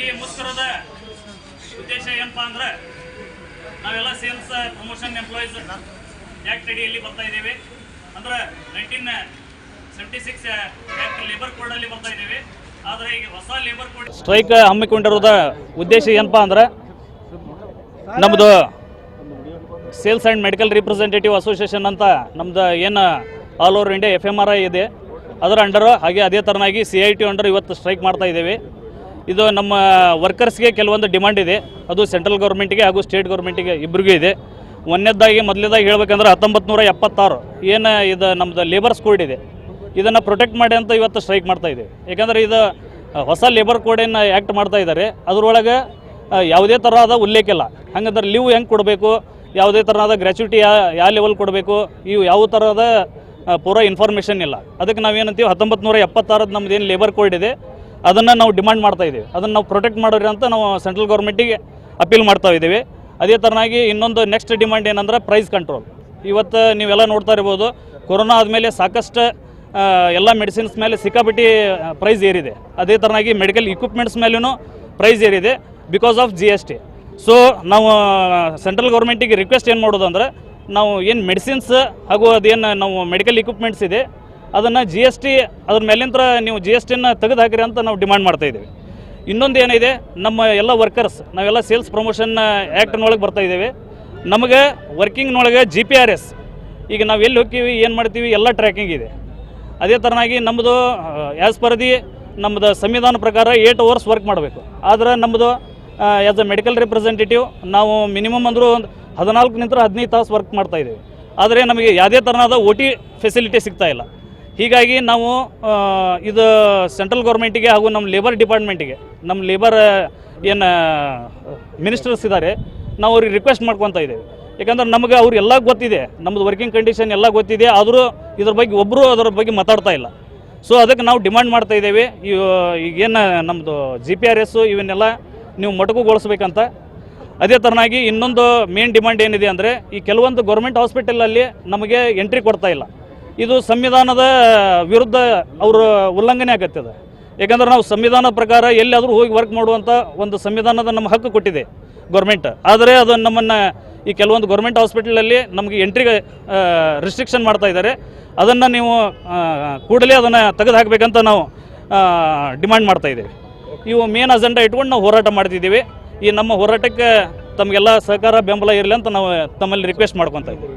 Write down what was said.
ಈ ಮುಷ್ಕರದ ಉದ್ದೇಶ ಏನಪ್ಪಾ ಅಂದ್ರೆ ನಾವೆಲ್ಲ ಸೇಲ್ಸ್ ಪ್ರಮೋಷನ್ ಎಂಪ್ಲಾಯೀಸ್ ಆ್ಯಕ್ಟ್ ಅಡಿಯಲ್ಲಿ ಬರ್ತಾ ಇದ್ದೀವಿ. ಅಂದ್ರೆ nineteen seventy six act labour ಕೋಡಲ್ಲಿ ಬರ್ತಾ ಇದ್ದೀವಿ. ಆದರೆ ಈಗ ಹೊಸ ಲೇಬರ್ ಕೋಡ್ ಸ್ಟ್ರೈಕ್ ಹಮ್ಮಿಕೊಂಡಿರೋದ ಉದ್ದೇಶ ಏನಪ್ಪಾ ಅಂದ್ರೆ ನಮ್ದು sales and medical representative association ಅಂತ ನಮ್ದು ಏನು all over India F M R I ಇದೆ. ಅದರ ಅಂಡರು ಹಾಗೆ ಅದೇ ಥರನಾಗಿ ಸಿ ಐ ಟಿ ಅಂಡರ್ ಇವತ್ತು ಸ್ಟ್ರೈಕ್ ಮಾಡ್ತಾ ಇದ್ದೀವಿ. ಇದು ನಮ್ಮ ವರ್ಕರ್ಸ್ಗೆ ಕೆಲವೊಂದು ಡಿಮಾಂಡ್ ಇದೆ. ಅದು ಸೆಂಟ್ರಲ್ ಗೌರ್ಮೆಂಟಿಗೆ ಹಾಗೂ ಸ್ಟೇಟ್ ಗೌರ್ಮೆಂಟಿಗೆ ಇಬ್ಬರಿಗೂ ಇದೆ. ಒಂದನೇದಾಗಿ, ಮೊದಲನೇದಾಗಿ ಹೇಳ್ಬೇಕಂದ್ರೆ ಹತ್ತೊಂಬತ್ತು ನೂರ ಎಪ್ಪತ್ತಾರು ಏನು ಇದು ನಮ್ಮದು ಲೇಬರ್ಸ್ ಕೋಡ್ ಇದೆ. ಇದನ್ನು ಪ್ರೊಟೆಕ್ಟ್ ಮಾಡಿ ಅಂತ ಇವತ್ತು ಸ್ಟ್ರೈಕ್ ಮಾಡ್ತಾ ಇದೆ. ಯಾಕಂದರೆ ಇದು ಹೊಸ ಲೇಬರ್ ಕೋಡನ್ನು ಆ್ಯಕ್ಟ್ ಮಾಡ್ತಾ ಇದ್ದಾರೆ. ಅದರೊಳಗೆ ಯಾವುದೇ ಥರದ ಉಲ್ಲೇಖ ಇಲ್ಲ. ಹಂಗಂದ್ರೆ ಲೀವ್ ಹೆಂಗೆ ಕೊಡಬೇಕು? ಯಾವುದೇ ಥರದ ಯಾ ಯಾವ ಲೆವೆಲ್ ಕೊಡಬೇಕು? ಇವು ಯಾವ ಥರದ ಪೂರ ಇನ್ಫಾರ್ಮೇಷನ್ ಇಲ್ಲ. ಅದಕ್ಕೆ ನಾವೇನಂತೀವಿ ಹತ್ತೊಂಬತ್ತು ನೂರ ಎಪ್ಪತ್ತಾರದ್ದು ನಮ್ಮದೇನು ಲೇಬರ್ ಕೋಡ್ ಇದೆ. ಅದನ್ನು ನಾವು ಡಿಮಾಂಡ್ ಮಾಡ್ತಾ ಇದ್ದೀವಿ. ಅದನ್ನು ನಾವು ಪ್ರೊಟೆಕ್ಟ್ ಮಾಡೋರಿ ಅಂತ ನಾವು ಸೆಂಟ್ರಲ್ ಗೌರ್ಮೆಂಟಿಗೆ ಅಪೀಲ್ ಮಾಡ್ತಾ ಇದ್ದೀವಿ. ಅದೇ ಥರನಾಗಿ ಇನ್ನೊಂದು ನೆಕ್ಸ್ಟ್ ಡಿಮ್ಯಾಂಡ್ ಏನಂದ್ರೆ ಪ್ರೈಸ್ ಕಂಟ್ರೋಲ್ ಇವತ್ತು ನೀವೆಲ್ಲ ನೋಡ್ತಾ ಇರ್ಬೋದು, ಕೊರೋನಾ ಆದಮೇಲೆ ಸಾಕಷ್ಟು ಎಲ್ಲ ಮೆಡಿಸಿನ್ಸ್ ಮೇಲೆ ಸಿಕ್ಕಾಪಟ್ಟಿ ಪ್ರೈಸ್ ಏರಿದೆ. ಅದೇ ಥರನಾಗಿ ಮೆಡಿಕಲ್ ಇಕ್ವಿಪ್ಮೆಂಟ್ಸ್ ಮೇಲೂ ಪ್ರೈಸ್ ಏರಿದೆ because of G S T so ನಾವು ಸೆಂಟ್ರಲ್ ಗೌರ್ಮೆಂಟಿಗೆ ರಿಕ್ವೆಸ್ಟ್ ಏನು ಮಾಡೋದು ಅಂದರೆ ನಾವು ಏನು ಮೆಡಿಸಿನ್ಸ್ ಹಾಗೂ ಅದೇನು ನಾವು ಮೆಡಿಕಲ್ ಇಕ್ವಿಪ್ಮೆಂಟ್ಸ್ ಇದೆ ಅದನ್ನು ಜಿ ಎಸ್ ಟಿ ಅದ್ರ ಮೇಲಿಂದ ನೀವು ಜಿ ಎಸ್ ಟಿನ ತೆಗೆದು ಹಾಕಿರಿ ಅಂತ ನಾವು ಡಿಮಾಂಡ್ ಮಾಡ್ತಾ ಇದ್ದೀವಿ. ಇನ್ನೊಂದು ಏನಿದೆ, ನಮ್ಮ ಎಲ್ಲ ವರ್ಕರ್ಸ್ ನಾವೆಲ್ಲ ಸೇಲ್ಸ್ ಪ್ರಮೋಷನ್ ಆ್ಯಕ್ಟ್ನೊಳಗೆ ಬರ್ತಾ ಇದ್ದೇವೆ. ನಮಗೆ ವರ್ಕಿಂಗ್ನೊಳಗೆ ಜಿ ಪಿ ಆರ್ ಎಸ್ ಈಗ ನಾವು ಎಲ್ಲಿ ಹೋಗ್ತೀವಿ, ಏನು ಮಾಡ್ತೀವಿ, ಎಲ್ಲ ಟ್ರ್ಯಾಕಿಂಗ್ ಇದೆ. ಅದೇ ಥರನಾಗಿ ನಮ್ಮದು ಆ್ಯಸ್ ಪರ್ ದಿ ನಮ್ಮದು ಸಂವಿಧಾನ ಪ್ರಕಾರ ಏಟ್ ಅವರ್ಸ್ ವರ್ಕ್ ಮಾಡಬೇಕು. ಆದರೆ ನಮ್ಮದು ಆ್ಯಸ್ ಅ ಮೆಡಿಕಲ್ ರಿಪ್ರೆಸೆಂಟೇಟಿವ್ ನಾವು ಮಿನಿಮಮ್ ಅಂದರೂ ಒಂದು ಹದಿನಾಲ್ಕು ನಿಂತರ ಹದಿನೈದು ತಾಸು ವರ್ಕ್ ಮಾಡ್ತಾ ಇದ್ದೀವಿ. ಆದರೆ ನಮಗೆ ಯಾವುದೇ ಥರನಾದ ಓ ಟಿ ಫೆಸಿಲಿಟಿ ಸಿಗ್ತಾ ಇಲ್ಲ. ಹೀಗಾಗಿ ನಾವು ಇದು ಸೆಂಟ್ರಲ್ ಗೌರ್ಮೆಂಟಿಗೆ ಹಾಗೂ ನಮ್ಮ ಲೇಬರ್ ಡಿಪಾರ್ಟ್ಮೆಂಟಿಗೆ ನಮ್ಮ ಲೇಬರ್ ಏನು ಮಿನಿಸ್ಟರ್ಸ್ ಇದ್ದಾರೆ, ನಾವು ಅವ್ರಿಗೆ ರಿಕ್ವೆಸ್ಟ್ ಮಾಡ್ಕೊತಾ ಇದ್ದೇವೆ. ಯಾಕಂದ್ರೆ ನಮಗೆ ಅವ್ರಿಗೆಲ್ಲ ಗೊತ್ತಿದೆ ನಮ್ಮದು ವರ್ಕಿಂಗ್ ಕಂಡೀಷನ್ ಎಲ್ಲ ಗೊತ್ತಿದೆ, ಆದರೂ ಇದ್ರ ಬಗ್ಗೆ ಒಬ್ಬರು ಅದರ ಬಗ್ಗೆ ಮಾತಾಡ್ತಾ ಇಲ್ಲ. ಸೊ ಅದಕ್ಕೆ ನಾವು ಡಿಮ್ಯಾಂಡ್ ಮಾಡ್ತಾ ಇದ್ದೇವೆ. ಈಗೇನು ನಮ್ಮದು ಜಿ ಪಿ ಆರ್ ಎಸ್ಸು ಇವನ್ನೆಲ್ಲ ನೀವು ಮೊಟಕುಗೊಳಿಸ್ಬೇಕಂತ. ಅದೇ ಥರನಾಗಿ ಇನ್ನೊಂದು ಮೇನ್ ಡಿಮ್ಯಾಂಡ್ ಏನಿದೆ ಅಂದರೆ, ಈ ಕೆಲವೊಂದು ಗೌರ್ಮೆಂಟ್ ಹಾಸ್ಪಿಟಲಲ್ಲಿ ನಮಗೆ ಎಂಟ್ರಿ ಕೊಡ್ತಾ ಇಲ್ಲ. ಇದು ಸಂವಿಧಾನದ ವಿರುದ್ಧ ಅವರು ಉಲ್ಲಂಘನೆ ಆಗತ್ತದ ಯಾಕಂದ್ರೆ ನಾವು ಸಂವಿಧಾನ ಪ್ರಕಾರ ಎಲ್ಲಿಯಾದರೂ ಹೋಗಿ ವರ್ಕ್ ಮಾಡುವಂಥ ಒಂದು ಸಂವಿಧಾನದ ನಮ್ಮ ಹಕ್ಕು ಕೊಟ್ಟಿದೆ ಗೌರ್ಮೆಂಟ್ ಆದರೆ ಅದು ನಮ್ಮನ್ನು ಈ ಕೆಲವೊಂದು ಗೌರ್ಮೆಂಟ್ ಹಾಸ್ಪಿಟಲಲ್ಲಿ ನಮಗೆ ಎಂಟ್ರಿಗೆ ರಿಸ್ಟ್ರಿಕ್ಷನ್ ಮಾಡ್ತಾ ಇದ್ದಾರೆ. ಅದನ್ನು ನೀವು ಕೂಡಲೇ ಅದನ್ನು ತೆಗೆದು ಹಾಕಬೇಕಂತ ನಾವು ಡಿಮ್ಯಾಂಡ್ ಮಾಡ್ತಾ ಇದ್ದೇವೆ. ಇವು ಮೇನ್ ಅಜೆಂಡಾ ಇಟ್ಕೊಂಡು ನಾವು ಹೋರಾಟ ಮಾಡ್ತಿದ್ದೀವಿ. ಈ ನಮ್ಮ ಹೋರಾಟಕ್ಕೆ ತಮಗೆಲ್ಲ ಸಹಕಾರ ಬೆಂಬಲ ಇರಲಿ ಅಂತ ನಾವು ತಮ್ಮಲ್ಲಿ ರಿಕ್ವೆಸ್ಟ್ ಮಾಡ್ಕೊತಾ ಇದ್ದೀವಿ.